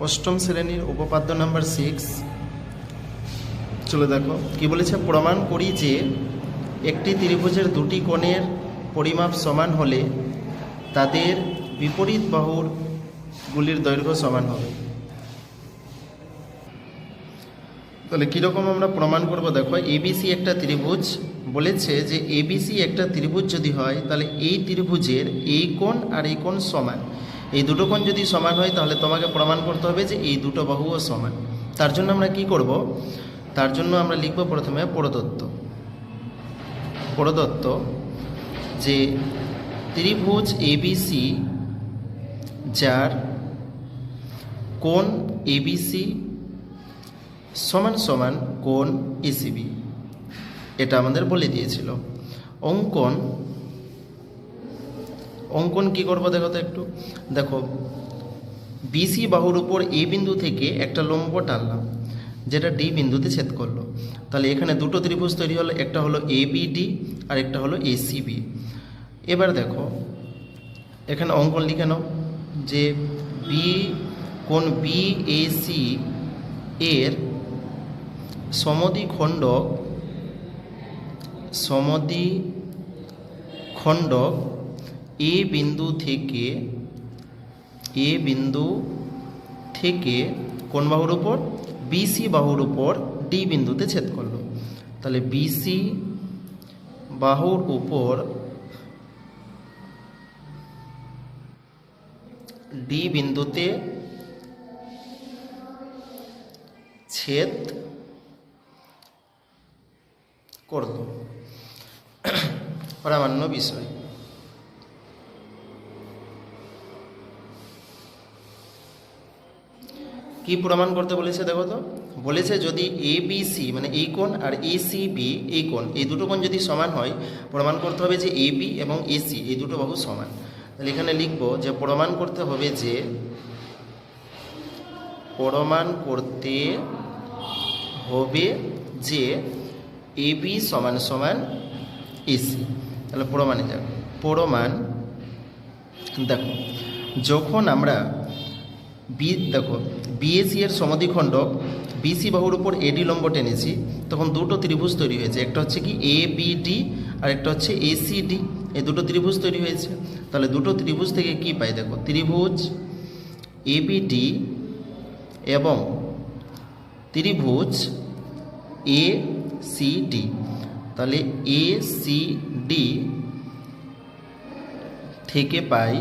অষ্টম শ্রেণির উপপাদ্য নাম্বার সিক্স চলে দেখো, কি বলেছে? প্রমাণ করি যে একটি ত্রিভুজের দুটি কোণের পরিমাপ সমান হলে তাদের বিপরীত বাহুর গুলির দৈর্ঘ্য সমান হবে। তাহলে কীরকম আমরা প্রমাণ করব? দেখো এবিসি একটা ত্রিভুজ বলেছে যে এবিসি একটা ত্রিভুজ যদি হয়, তাহলে এই ত্রিভুজের এই কোণ আর এই কোণ সমান। এই দুটো কোণ যদি সমান হয়, তাহলে তোমাকে প্রমাণ করতে হবে যে এই দুটো বাহুও সমান। তার জন্য আমরা কি করব? তার জন্য আমরা লিখব প্রথমে প্রদত্ত। প্রদত্ত যে ত্রিভুজ এবিসি যার কোণ এবিসি সমান সমান কোণ এসিবি এটা আমাদের বলে দিয়েছিল। অঙ্কন অঙ্কন কি করব দেখো তো একটু। দেখো বিসি বাহুর উপর এ বিন্দু থেকে একটা লম্ব টানলাম, যেটা ডি বিন্দুতে ছেদ করল। তাহলে এখানে দুটো ত্রিভুজ তৈরি হলো, একটা হলো এ বিডি আর একটা হলো এসিবি এবার দেখো, এখানে অঙ্কন লিখে নাও যে বি কোন বি এ সি এর সমদি খণ্ডক সমদি খণ্ডক এ বিন্দু থেকে, এ বিন্দু থেকে কোন বাহুর উপর? বিসি বাহুর উপর ডি বিন্দুতে ছেদ করল। তাহলে বিসি বাহুর উপর ডি বিন্দুতে ছেদ করল। প্রামাণ্য বিষয়। কি প্রমাণ করতে বলেছে দেখো তো? বলেছে যদি এ বি সি মানে এই কোণ আর এ সি বি এই কোণ, এই দুটো কোণ যদি সমান হয়, প্রমাণ করতে হবে যে এ বি এবং এ সি এই দুটো বাহু সমান। তাহলে এখানে লিখব যে প্রমাণ করতে হবে যে প্রমাণ করতে হবে যে এ বি সমান সমান এসি তাহলে প্রমাণে যাবে। প্রমাণ, দেখো, যখন আমরা বি, দেখো বিএসি এর সমদ্বিখণ্ডক বিসি বাহুর উপর এডি লম্ব টেনেছি, তখন দুটো ত্রিভুজ তৈরি হয়েছে, একটা হচ্ছে কি এ বি ডি আর একটা হচ্ছে এসিডি এই দুটো ত্রিভুজ তৈরি হয়েছে। তাহলে দুটো ত্রিভুজ থেকে কি পাই? দেখো, ত্রিভুজ এবিডি এবং ত্রিভুজ এ সি ডি তাহলে এ ডি থেকে পাই